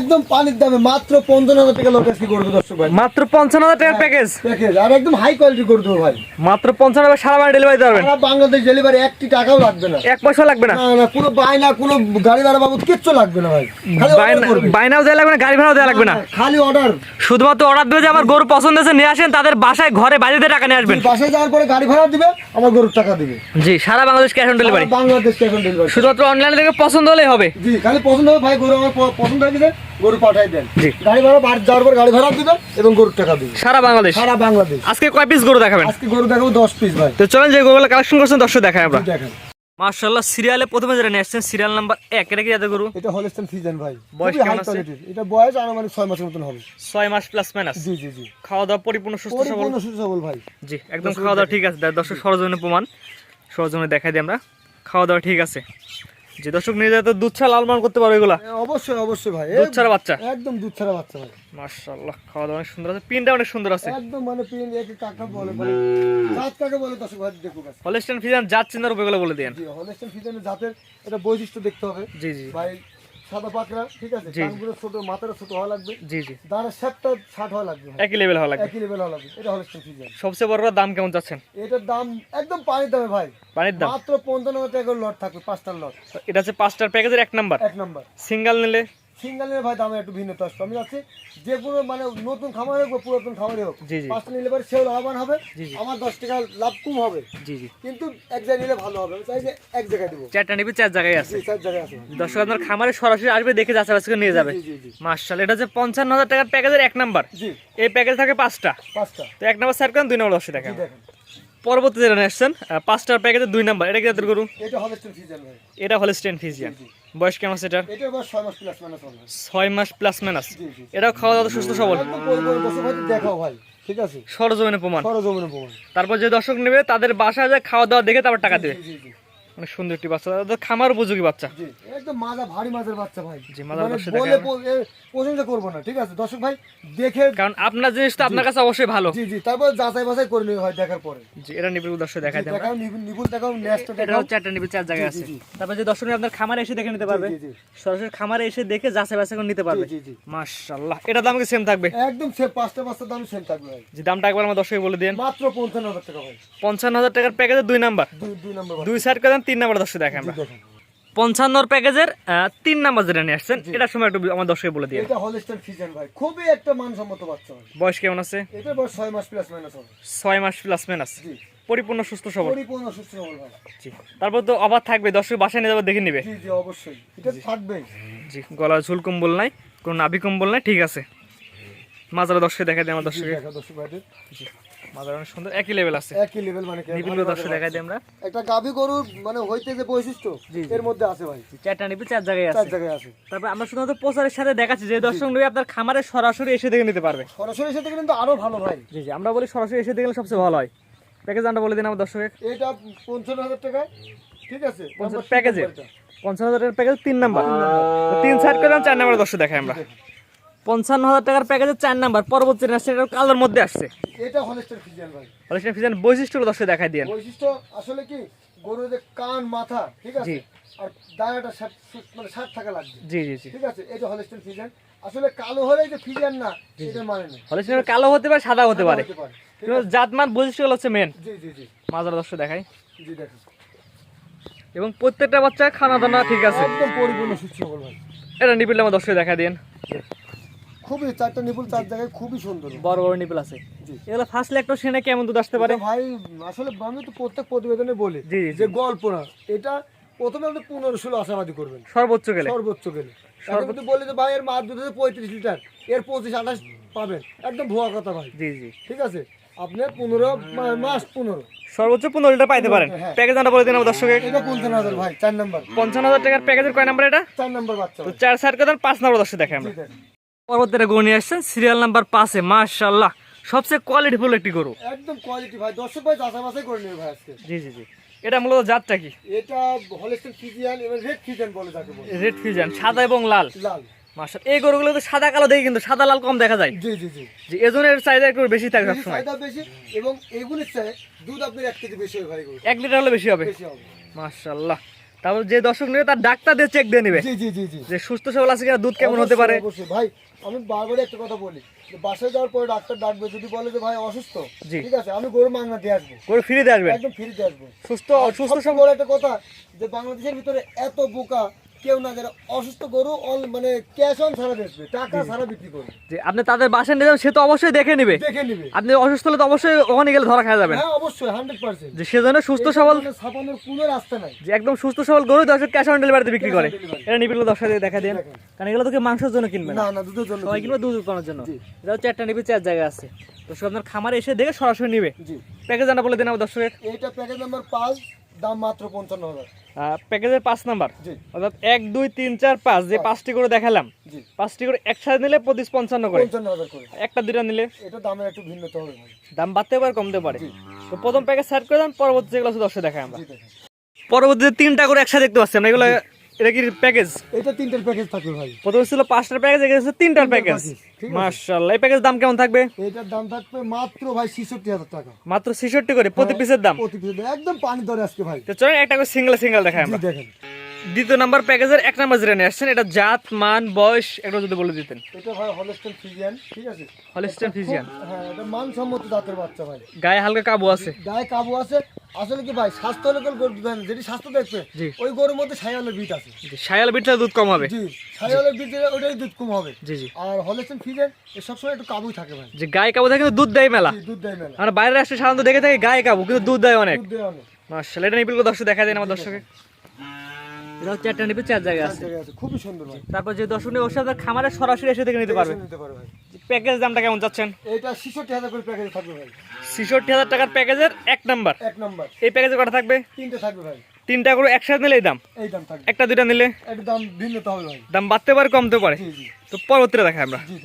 একদম পানির দামে মাত্র পঞ্চান্ন হাজার টাকা লোক আজকে করবে দর্শক ভাই। মাত্র পঞ্চান্ন হাজার টাকার প্যাকেজ প্যাকেজ আর একদম হাই কোয়ালিটি করে দেবো ভাই। মাত্র পঞ্চান্ন হাজার সারা ডেলিভারি সারা বাংলাদেশ ডেলিভারি একটি টাকাও লাগবে না। এক পয়সা লাগবে না। কোনো বায়না কোনো গাড়ি ভাড়া বাবদ কিচ্ছু লাগবে না ভাই। বায়নাও দেওয়া লাগবে না গাড়ি ভাড়াও দেওয়া লাগবে না। খালি অর্ডার শুধুমাত্র অর্ডার দেবে যে আমার গরু পছন্দ হয়েছে নিয়ে আসেন তাদের বাসায় ঘরে বাড়িতে টাকা নিয়ে আসবেন। বাসায় যাওয়ার পরে গাড়ি ভাড়া দিবে আমার গরুর টাকা দিবে। জি সারা Bangladesh cash on delivery Bangladesh এখন ডেলিভারি শুধুমাত্র অনলাইনে থেকে পছন্দ হলেই হবে। জি খালি পছন্দ হবে ভাই গরু আমার পছন্দ হয়ে গেছে গরু পাঠাই দেন। গাড়ি ভাড়া বাড়ি যাওয়ার পর গাড়ি ভাড়া দিবে এবং গরুর টাকা দিবে সারা বাংলাদেশ? সারা বাংলাদেশ। আজকে কয় পিস গরু দেখাবেন? আজকে গরু দেখাবো দশ পিস ভাই। তো চলেন যে গরুগুলো কালেকশন করছেন দর্শক দেখায় আমরা। দেখেন। মার্শাল্লাহ সিরিয়ালে প্রথমে যেটা নিয়ে আসছেন সিরিয়াল নাম্বার এক এটা কি যাতে গরু? এটা হলস্টেন ফিজেন ভাই। বয়স কেমন আছে? এটা বয়স আনুমানিক ছয় মাসের মতন হবে। ছয় মাস প্লাস মাইনাস জি জি জি। খাওয়া দাওয়া পরিপূর্ণ সুস্থ সবল? পরিপূর্ণ সুসবল ভাই। জি একদম খাওয়া দাওয়া ঠিক আছে। দর্শক সরজনে প্রমাণ। সরজনে দেখাই দিই আমরা। খাওয়া দাওয়া ঠিক আছে। জি দর্শক নিয়ে যায় তো দুধ ছাড়া লালমান করতে পারবে এগুলা? অবশ্যই অবশ্যই ভাই। দুধ ছাড়া বাচ্চা? একদম দুধ ছাড়া বাচ্চা ভাই। মাশাআল্লাহ খাওয়া দাওয়া অনেক সুন্দর আছে। পিনটা অনেক সুন্দর আছে। একদম মানে পিন একে কাকা বলে ভাই জাত কাকে বলে দর্শক ভাই দেখো গাছ হলিস্টান ফিজান জাত চিনার উপরে বলে দেন। জি হলস্টেন ফিজেনের জাতের এটা বৈশিষ্ট্য দেখতে হবে। জি জি। ভাই সাদা পাকড়া ঠিক আছে? কানগুলো ছোট মাথাটা ছোট হওয়া লাগবে। জি জি। দাঁড়ের সাতটা ষাট হওয়া লাগবে একই লেভেল হওয়া লাগবে। একই লেভেল হওয়া লাগবে। এটা হলে ফিজেন সবচেয়ে বড় দাম কেমন যাচ্ছেন এটার দাম একদম পানির দামে ভাই। পানির দাম? মাত্র পঞ্চান্ন টাকার লট থাকবে পাঁচটার লট এটা হচ্ছে পাঁচটার প্যাকেজের এক নাম্বার এক নম্বর সিঙ্গেল নিলে সিঙ্গেলের ভাই দামে একটু ভিন্নতা আসবে আমি যাচ্ছি যে কোনো মানে নতুন খামারে হোক পুরাতন খামারে হোক। পাঁচটা নিলে পরে সেও লাভবান হবে। আমার দশ টাকা লাভ কম হবে। জি জি। কিন্তু এক জায়গায় নিলে ভালো হবে। চাই যে এক জায়গায় দেবো। চারটা নিবি চার জায়গায় আছে। চার জায়গায় আছে। দর্শক আপনার খামারে সরাসরি আসবে দেখে বাছাই করে নিয়ে যাবে। জি জি জি। মার্শাল এটা হচ্ছে পঞ্চান্ন হাজার টাকার প্যাকেজের এক নাম্বার। জি। এই প্যাকেজ থাকে পাঁচটা। পাঁচটা। তো এক নাম্বার সাইড করেন দুই নাম্বার দশে জি দেখেন দেখেন। পরবর্তী যেটা নিয়ে আসছেন পাঁচটার প্যাকেজের দুই নাম্বার। এটা কি জাতের গরু? এটা হবে স্টেন সিজন এটা হল স্টেন ফিজিয়ান। বয়স কেমন আছে এটার? এটা ছয় মাস প্লাস মাইনাস মাস প্লাস এটাও খাওয়া দাওয়া সুস্থ সবল। দেখাও ভাই ঠিক আছে? সরজমিনে প্রমাণ। সরজমিনে প্রমাণ। তারপর যে দর্শক নেবে তাদের বাসায় যায় খাওয়া দাওয়া দেখে তারপর টাকা দেবে। অনেক সুন্দর একটি বাচ্চা। খামার উপযোগী বাচ্চা। একদম মাজা ভারী মাছের বাচ্চা ভাই। জি, মানে বলে প্রশংসা করব না ঠিক আছে? দর্শক ভাই দেখে কারণ আপনার জিনিস তো আপনার কাছে অবশ্যই ভালো। জি জি তারপর যাচাই বাছাই করে ভাই দেখার পরে। জি এটা দর্শক দেখাও দেখাও নেক্সট এটা হচ্ছে একটা চার জায়গায় আছে। তারপর যে দর্শক আপনার খামারে এসে দেখে নিতে পারবে। জি জি সরাসরি খামারে এসে দেখে যাচাই বাছাই করে নিতে পারবে। জি জি মাশাআল্লাহ এটা দাম কি সেম থাকবে? একদম সে পাঁচটা পাঁচটা দাম সেম থাকবে ভাই। যে দামটা একবার আমার বলে দিন। মাত্র পঞ্চান্ন হাজার টাকা ভাই। পঞ্চান্ন হাজার টাকার প্যাকেজের দুই নাম্বার দুই নম্বর দুই সাইড করে দেন তিন নাম্বার দর্শক দেখেন আমরা। দেখেন। পঞ্চান্নর প্যাকেজের তিন নাম্বার যেটা নিয়ে আসছেন এটার সময় একটু আমার দর্শক বলে দিয়ে এটা হলস্টার ফিজেন ভাই খুবই একটা মানসম্মত বাচ্চা বয়স কেমন আছে? এটা বয়স ছয় মাস প্লাস মাইনাস হবে। ছয় মাস প্লাস মাইনাস জি। পরিপূর্ণ সুস্থ সবল। পরিপূর্ণ সুস্থ সবল ভাই। জি। তারপর তো অবাধ থাকবে দর্শক বাসায় নিয়ে যাবে দেখে নিবে। জি জি অবশ্যই। এটা থাকবেই। জি গলার ঝুল কম্বল নাই কোনো নাভি কম্বল নাই ঠিক আছে। মাজারা দর্শক দেখা দেয় আমার দর্শকে দেখা দর্শক জি। মাজার অনেক সুন্দর একই লেভেল আছে। একই লেভেল মানে দর্শক দিই আমরা। একটা মানে হইতে যে বৈশিষ্ট্য জি, জি। এর মধ্যে আছে ভাই। চারটা নিবি চার জায়গায় চার জায়গায় আছে। তারপর আমরা শুধুমাত্র প্রচারের সাথে দেখাচ্ছি যে দর্শক নেবে আপনার খামারে সরাসরি এসে দেখে নিতে পারবে। সরাসরি কিন্তু আরও ভালো ভাই। জি জি আমরা বলি সরাসরি এসে দেখলে সবচেয়ে ভালো হয়। প্যাকেজ আমরা বলে দিন আমার দর্শক এটা পঞ্চান্ন হাজার টাকা ঠিক আছে প্যাকেজে পঞ্চান্ন হাজার টাকার প্যাকেজ তিন নাম্বার। তিন সাইড করে চার নাম্বার দর্শক দেখাই আমরা। পঞ্চান্ন হাজার টাকার প্যাকেজের চার নাম্বার পরবর্তী এটা কালোর মধ্যে আসছে। এটা হলস্টার ফিজিয়ান ভাই। হলিস্টান ফিজান বৈশিষ্ট্যগুলো দর্শক দেখাই দিয়ে বৈশিষ্ট্য আসলে কি গরুর যে কান মাথা ঠিক আছে? আর ষাট মানে ষাট থাকা লাগবে। জি জি জি। ঠিক আছে? এটা হলস্টার ফিজিয়ান। আসলে কালো হলেই যে ফিজিয়ান না এটা মানে না কালো হতে পারে সাদা হতে পারে। কিন্তু জাতমান বৈশিষ্ট্যগুলো হচ্ছে মেন জি জি জি। মাজার দর্শক দেখাই। জি এবং প্রত্যেকটা বাচ্চা খানা দানা ঠিক আছে। একদম পরিপূর্ণ সুস্থ ভাই। এটা নিপিল আমার দর্শক দেখা দিন খুবই চারটা নিপুল চার জায়গায় খুবই সুন্দর। বড় বড় নিপিল আছে। এগুলো ফার্স্ট লেকটো সেনে কেমন দুধ আসতে পারে? ভাই আসলে আমি তো প্রত্যেক প্রতিবেদনে বলি যে গল্প না এটা প্রথমে আপনি পনেরো ষোলো আশাবাদী করবেন। সর্বোচ্চ গেলে। সর্বোচ্চ গেলে। বলি যে ভাই এর মাছ দুধ পঁয়ত্রিশ লিটার এর পঁচিশ আঠাশ পাবেন। একদম ভুয়া কথা ভাই। জি জি। ঠিক আছে? আপনি পনেরো মাস পনেরো। সর্বোচ্চ পনেরো লিটার পাইতে পারেন। প্যাকেজ আমরা বলে দিন আমার দর্শকে এটা পঞ্চান্ন হাজার ভাই চার নাম্বার। পঞ্চান্ন হাজার টাকার প্যাকেজের কয় নাম্বার এটা? চার নাম্বার বাচ্চা তো চার করে পাঁচ নাম্বার দর্শক দেখে আমরা। জি। পরবর্তীটা গরু নিয়ে আসছেন। সিরিয়াল নাম্বার পাঁচে মাশাল্লাহ সবচেয়ে কোয়ালিটিফুল একটি গরু। একদম কোয়ালিটি ভাই দর্শক ভাই যাচাই বাছাই করে নেবে ভাই আজকে। জি জি জি। এটা মূলত জাতটা কি? এটা হলেস্টেন ফিজিয়ান এবং রেড ফিজিয়ান বলে তাকে বলে। রেড ফিউজান সাদা এবং লাল। লাল। মাশাল এই গরুগুলো তো সাদা কালো দেখি কিন্তু সাদা লাল কম দেখা যায়। জি জি জি। যে এজনের চাহিদা একটু বেশি থাকে সবসময়। চাহিদা বেশি এবং এগুলির চাই দুধ আপনার এক কেজি বেশি হয় ভাই গরু এক লিটার হলে বেশি হবে? বেশি হবে। মাশাল্লাহ তারপর যে দর্শক নেবে তার ডাক্তার দিয়ে চেক দিয়ে নেবে। জি জি জি জি। যে সুস্থ সবল আছে কিনা দুধ কেমন হতে পারে? ভাই আমি বারবারই একটা কথা বলি বাসায় যাওয়ার পরে ডাক্তার ডাকবে যদি বলে যে ভাই অসুস্থ। ঠিক আছে আমি গরু মাংনা দিয়ে আসব। গরু ফিরে দিয়ে আসবে একদম ফ্রিতে আসব। সুস্থ সুস্থ সবল একটা কথা যে বাংলাদেশের ভিতরে এত বোকা কেউ না যারা অসুস্থ গরু অল মানে ক্যাশ অন ছাড়া বেচবে টাকা ছাড়া বিক্রি করবে। যে আপনি তাদের বাসায় নিয়ে যাবেন সে তো অবশ্যই দেখে নেবে। দেখে নিবে। আপনি অসুস্থ হলে তো অবশ্যই ওখানে গেলে ধরা খাওয়া যাবেন হ্যাঁ অবশ্যই হান্ড্রেড পার্সেন্ট যে সেজন্য সুস্থ সবল ছাপানোর কোনো রাস্তা নাই। যে একদম সুস্থ সবল গরু দর্শক ক্যাশ অন ডেলিভারিতে বিক্রি করে। এটা দর্শক দেখা দেন। কারণ এগুলো তো কেউ মাংসের জন্য কিনবে না। না দুধের জন্য সবাই কিনবে। দুধ উৎপাদনের জন্য। জি। এটা হচ্ছে একটা নিবি চার জায়গা আছে। আপনার খামারে এসে দেখে সরাসরি নিবে। প্যাকেজ জানা বলে দিন আমার দর্শকের। এইটা প্যাকেজ নাম্বার পাঁচ। দাম মাত্র পঞ্চান্ন হাজার। প্যাকেজের পাঁচ নাম্বার। অর্থাৎ এক দুই তিন চার পাঁচ যে পাঁচটি করে দেখালাম পাঁচটি করে একসাথে নিলে পঁচিশ পঞ্চান্ন করে। একটা দুটা নিলে? এটা দামের একটু ভিন্নতা হবে দাম বাড়তে পারে কমতে পারে। তো প্রথম প্যাকেজ সার্ট করে দেন পরবর্তী যেগুলো আছে দর্শক দেখাই আমরা। পরবর্তীতে তিনটা করে একসাথে দেখতে পাচ্ছি আমরা। এগুলো এটা কি প্যাকেজ এটা তিনটের প্যাকেজ থাকবে ভাই। প্রথমে ছিল পাঁচটার প্যাকেজ এখানে হচ্ছে তিনটার প্যাকেজ আছে। এই প্যাকেজ দাম কেমন থাকবে? এটার দাম থাকবে মাত্র ভাই হাজার টাকা। মাত্র ছেষট্টি করে প্রতি পিসের দাম? প্রতি এর একদম পানি দরে আজকে ভাই। তো চলেন একটা করে সিঙ্গেল সিঙ্গেল দেখাই আমরা। দেখেন। দ্বিতীয় নাম্বার প্যাকেজের এক নাম্বার যেটা নিয়ে আসছেন এটা জাত মান বয়স এটা যদি বলে দিতেন। এটা ভাই হলস্টেন ফিজিয়ান ঠিক আছে? হলিস্টান ফিজিয়ান হ্যাঁ এটা মানসম্মত জাতের বাচ্চা ভাই। গায়ে হালকা কাবু আছে। গায়ে কাবু আছে আসলে কি ভাই স্বাস্থ্য লোকের গরু দেন যেটি স্বাস্থ্য দেখবে ওই গরুর মধ্যে সাইওয়ালের বিট আছে। সায়াল বিটটা দুধ কম হবে। জি সাইওয়ালের বিট ওটাই দুধ কম হবে। জি জি। আর হলস্টেন ফিজিয়ান এ সবসময় একটু কাবুই থাকে ভাই। যে গায়ে কাবু থাকে কিন্তু দুধ দেয় মেলা। দুধ দেয় মেলা। আমরা বাইরের রাষ্ট্রে সাধারণত দেখে থাকি গায়ে কাবু কিন্তু দুধ দেয় অনেক। দুধ দেয় অনেক। মার্শাল এটা নিপিল দর্শক দেখা দেন আমার দর্শকে। এটা হচ্ছে একটা নিপিল চার জায়গায় আছে। খুবই সুন্দর ভাই। তারপর যে দর্শক নিয়ে অবশ্যই খামারে সরাসরি এসে দেখে নিতে পারবে নিতে পারে ভাই প্যাকেজ দামটা কেমন চাচ্ছেন? এটা ছেষট্টি হাজার করে প্যাকেজ থাকবে ভাই। ছেষট্টি হাজার টাকার প্যাকেজের এক নাম্বার। এক নম্বর। এই প্যাকেজে কটা থাকবে? তিনটে থাকবে ভাই। তিনটা করে একসাথে নিলে এই দাম? এই দাম থাকবে। একটা দুইটা নিলে? একটু দাম ভিন্নতা হবে ভাই। দাম বাড়তে পারে কমতে পারে? তো পরবর্তীটা দেখাই আমরা। জি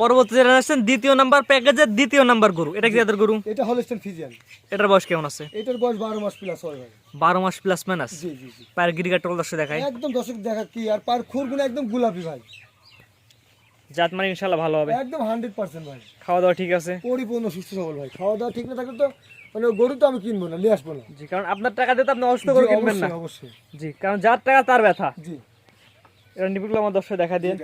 পরবর্তী যেটা আসছেন দ্বিতীয় নাম্বার প্যাকেজের দ্বিতীয় নাম্বার গরু। এটা কি যাদের গরু? এটা হলস্টেন ফিজিয়ান এটার বয়স কেমন আছে? এটার বয়স বারো মাস প্লাস হয় ভাই। বারো মাস প্লাস মাইনাস জি জি জি। টোল দর্শক দেখায় একদম দর্শক দেখা কি আর পার খুরগুলো একদম গোলাপি ভাই। জাত মানে ইনশাল্লাহ ভালো হবে। একদম হান্ড্রেড পার্সেন্ট ভাই। খাওয়া দাওয়া ঠিক আছে? পরিপূর্ণ সুস্থ সবল ভাই। খাওয়া দাওয়া ঠিক না থাকলে তো মানে গরু তো আমি কিনবো না নিয়ে আসব না। জি কারণ আপনার টাকা দিয়ে তো আপনি অসুস্থ করে কিনবেন না। অবশ্যই জি কারণ যার টাকা তার ব্যথা। জি। এটা নিপিগুলো আমার দর্শক দেখা দিয়ে।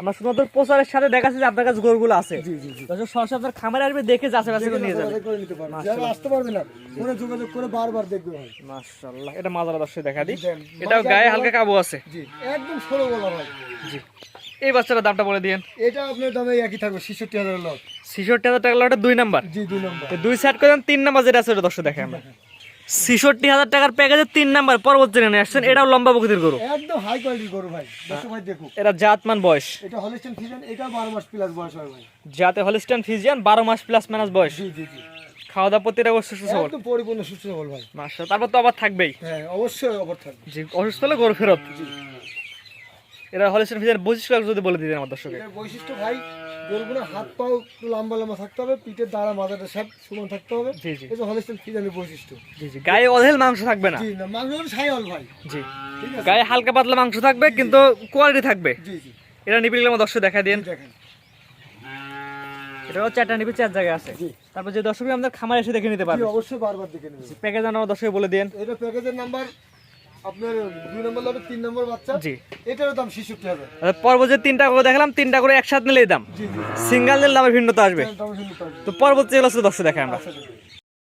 আমরা শুধুমাত্র প্রচারের সাথে দেখাচ্ছি যে আপনার কাছে গরুগুলো আছে। জি জি জি। দর্শক সরাসরি আপনার খামারে আসবে দেখে যাচাই বাছাই করে নিয়ে যাবে। যোগাযোগ করে নিতে পারবে। যারা আসতে পারবে না ফোনে যোগাযোগ করে বারবার দেখবে ভাই। মাশাআল্লাহ এটা মাজারা দর্শক দেখা দিই। এটাও গায়ে হালকা কাবু আছে। জি একদম ষোলো বলা ভাই জি। এই বাচ্চাটার দামটা বলে দিয়েন। এটা আপনার দামে একই থাকবে ছেষট্টি হাজার লট ছেষট্টি হাজার টাকা ওটা দুই নাম্বার জি দুই নম্বর দুই সাইড করে তিন নাম্বার যেটা আছে ওটা দর্শক দেখে আমরা। ছেষট্টি হাজার টাকার প্যাকেজে তিন নাম্বার পরবর্তী নিয়ে আসছেন। এটাও লম্বা প্রকৃতির গরু। একদম হাই কোয়ালিটির গরু ভাই ভাই দেখুক। এটা জাতমান বয়স। এটা হলিস্টেন ফিজিয়ান এটা বারো মাস প্লাস বয়স হয় ভাই। যাতে হলিস্টান ফিজিয়ান বারো মাস প্লাস মাইনাস বয়স। জি জি জি। খাওয়া দাওয়া প্রতিটা অবশ্য সুস্থ সবল। একদম পরিপূর্ণ সুস্থ সবল ভাই। মাসা তারপর তো আবার থাকবেই। হ্যাঁ অবশ্যই থাকবে। যে অসুস্থ হলে গরু ফেরত। জি। এটা হলিস্টান ফিজিয়ান বৈশিষ্ট্য যদি বলে দিতেন আমার দর্শকে এটার বৈশিষ্ট্য ভাই হাত পাও লম্বা লম্বা থাকতে হবে পিঠের দ্বারা মাথাটা সব সমান থাকতে হবে। জি জি। এটা হলিস্টেন বৈশিষ্ট্য। জি জি। গায়ে অধেল মাংস থাকবে না। জি না মাংস ভাই। জি। গায়ে হালকা পাতলা মাংস থাকবে কিন্তু কোয়ালিটি থাকবে। জি জি। এটা আমার দর্শক দেখা দিন। জি, দেখেন। এটা হচ্ছে চারটা নিপি চার জায়গায় আছে। তারপর যে দর্শক আমাদের খামার এসে দেখে নিতে পারবে। অবশ্যই বারবার দেখে নেবেন প্যাকেজ আমার দর্শক বলে দিন। এটা প্যাকেজের নাম্বার আপনার দুই নম্বর লটে তিন নম্বর বাচ্চা। জি। এটারও দাম ছেষট্টি হাজার। পর্ব যে তিনটা করে দেখালাম তিনটা করে একসাথে নিলেই দাম। জি জি। সিঙ্গেল নিলে দামের ভিন্নতা আসবে। দাম শুনতে তো পরবর্তী যেগুলো আছে দর্শক দেখে আমরা। আচ্ছা,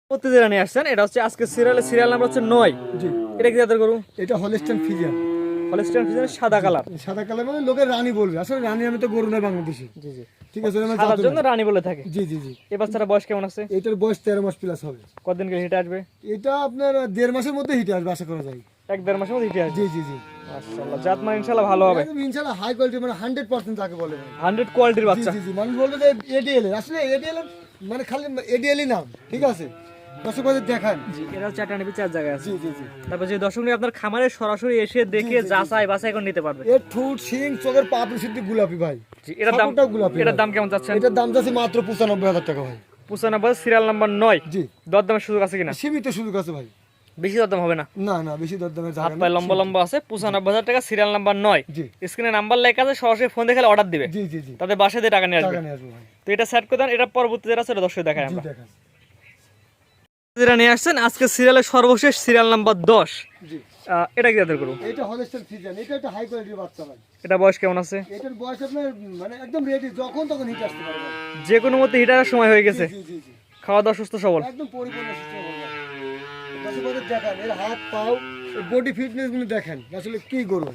পরবর্তী যেটা নিয়ে আসছেন এটা হচ্ছে আজকে সিরিয়ালের সিরিয়াল নাম্বার হচ্ছে নয়। জি। এটা কি যাদের গরু? এটা হলিস্টেন ফিজিয়ান হলিস্টান ফিজিয়ান সাদা কালার সাদা কালার মানে লোকের রানী বলবে। আসলে রানী আমি তো গরু নয় বাংলাদেশে। জি জি। ঠিক আছে সাদার জন্য রানী বলে থাকে। জি জি জি। এই বাচ্চাটা বয়স কেমন আছে? এটার বয়স তেরো মাস প্লাস হবে। কতদিন গেলে হিটে আসবে? এটা আপনার দেড় মাসের মধ্যে হিটে আসবে আশা করা যায়। এক দেড় মাসের মধ্যে হিটে আসবে জি জি জি। মাশাআল্লাহ জাত মানে ইনশাআল্লাহ ভালো হবে। একদম হাই কোয়ালিটি মানে হান্ড্রেড পার্সেন্ট যাকে বলে। ভাই। হান্ড্রেড কোয়ালিটির বাচ্চা। জি জি মানুষ বলবে যে এডিএল আসলে এডিএল মানে খালি এডিএলই নাম ঠিক আছে? দর্শক দেখান। জি চারটা নিবি চার জায়গায় আছে। জি জি জি। তারপর যে দর্শক আপনার খামারে সরাসরি এসে দেখে যাচাই বাছাই করে নিতে পারবে। এর ঠুট শিং চোখের পাপড়ি সিদ্ধি গোলাপি ভাই। এটার দাম গোলাপি এটার দাম কেমন যাচ্ছে এটার দাম যাচ্ছে মাত্র পঁচানব্বই হাজার টাকা ভাই। পঁচানব্বই সিরিয়াল নাম্বার নয়। জি। দরদামের সুযোগ আছে কিনা? সীমিত সুযোগ আছে ভাই। বেশি দরদাম হবে না। না না বেশি দর দামের হাত পায়ে লম্বা লম্বা আছে পঁচানব্বই হাজার টাকা সিরিয়াল নাম্বার নয়। স্ক্রিনে নাম্বার লেখা আছে সরাসরি ফোন দেখে অর্ডার দিবে। জি জি জি। তাদের বাসায় দিয়ে টাকা নিয়ে আসবে। তো এটা সেট করে দেন এটা পরবর্তী যেটা আছে দর্শক দেখায় আমরা। যেটা নিয়ে আসছেন আজকে সিরিয়ালের সর্বশেষ সিরিয়াল নাম্বার দশ। এটা কি এটা হলস্টেল এটা একটা হাই কোয়ালিটির বাচ্চা ভাই। এটা বয়স কেমন আছে? এটার বয়স আপনার মানে একদম রেডি যখন তখন হিট আসতে পারে যে কোনো মতে হিটারের সময় হয়ে গেছে। খাওয়া দাওয়া সুস্থ সবল। একদম পরিপূর্ণ সুস্থ সবল দেখান? এর হাত পাও বডি ফিটনেসগুলো দেখেন। আসলে কি গরু?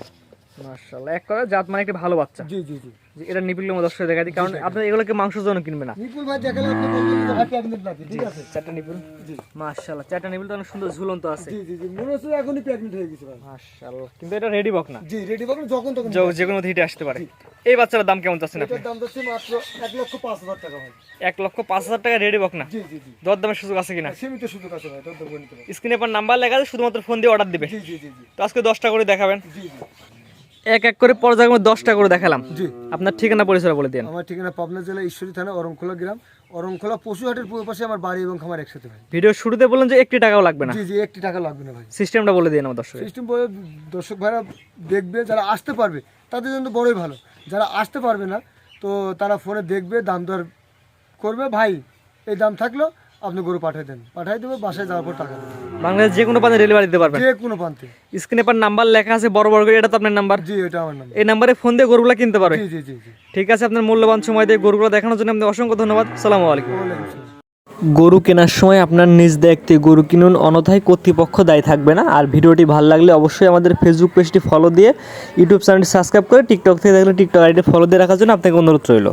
মাশাআল্লাহ এক করে জাত মানে একটা ভালো বাচ্চা। জি জি জি। এটা নিপিলের মতো দর্শক দেখা দিই কারণ আপনি এগুলোকে মাংসের জন্য কিনবে না। নিপুল ভাই দেখালে আপনি বলবেন যে ভাই প্রেগনেন্ট নাকি? ঠিক আছে? চারটা নিপিল। জি। মাশাআল্লাহ চারটা নিপিল তো অনেক সুন্দর ঝুলন্ত আছে। জি জি জি। মনে হচ্ছে এখনই হয়ে গেছে ভাই। মাশাআল্লাহ কিন্তু এটা রেডি বক না। জি রেডি পাবেন যখন তখন যে কোনো হিটে আসতে পারে। এই বাচ্চার দাম কেমন চাচ্ছেন আপনি? দাম যাচ্ছে মাত্র এক লক্ষ পাঁচ হাজার টাকা ভাই। 1 লক্ষ পাঁচ হাজার টাকা রেডি বক না? জি জি জি। দর দামের সুযোগ আছে কিনা? সীমিত সুযোগ আছে ভাই তোর দোকান নিতে স্ক্রিনে পর নাম্বার লেখা আছে শুধুমাত্র ফোন দিয়ে অর্ডার দিবে। জি জি জি তো আজকে দশটা করে দেখাবেন। জি জি। এক এক করে পর্যায়ক্রমে দশটা করে দেখালাম। জি। আপনার ঠিকানা পরিচয় বলে দিন। আমার ঠিকানা পাবনা জেলা ঈশ্বরী থানা অরংখোলা গ্রাম। অরংখোলা পশুহাটের পূর্ব পাশে আমার বাড়ি এবং খামার একসাথে ভাই ভিডিও শুরুতে বললেন যে একটি টাকাও লাগবে না। জি জি একটি টাকা লাগবে না ভাই। সিস্টেমটা বলে দিন আমার দর্শক। সিস্টেম বলে দর্শক ভাইরা দেখবে যারা আসতে পারবে তাদের জন্য বড়ই ভালো। যারা আসতে পারবে না তো তারা ফোনে দেখবে দাম দর করবে। ভাই এই দাম থাকল আপনি গরু পাঠিয়ে দেন। পাঠিয়ে দেবে বাসায় যাওয়ার পর টাকা দেবেন বাংলাদেশ যে কোনো পানে ডেলিভারি দিতে পারবেন? যে কোনো প্রান্তে স্ক্রিনে পর নাম্বার লেখা আছে বড় বড় করে এটা তো আপনার নাম্বার জি এটা আমার নাম এই নাম্বারে ফোন দিয়ে গরুগুলো কিনতে পারবে। জি জি জি জি। ঠিক আছে আপনার মূল্যবান সময় দিয়ে গরুগুলো দেখানোর জন্য আপনাকে অসংখ্য ধন্যবাদ। সালামু আলাইকুম। ওয়ালাইকুম আসসালাম। গরু কেনার সময় আপনার নিজ দায়িত্বে গরু কিনুন অনথায় কর্তৃপক্ষ দায়ী থাকবে না। আর ভিডিওটি ভালো লাগলে অবশ্যই আমাদের ফেসবুক পেজটি ফলো দিয়ে ইউটিউব চ্যানেলটি সাবস্ক্রাইব করে টিকটক থেকে দেখলে টিকটক আইডি ফলো দিয়ে রাখার জন্য আপনাকে অনুরোধ রইল।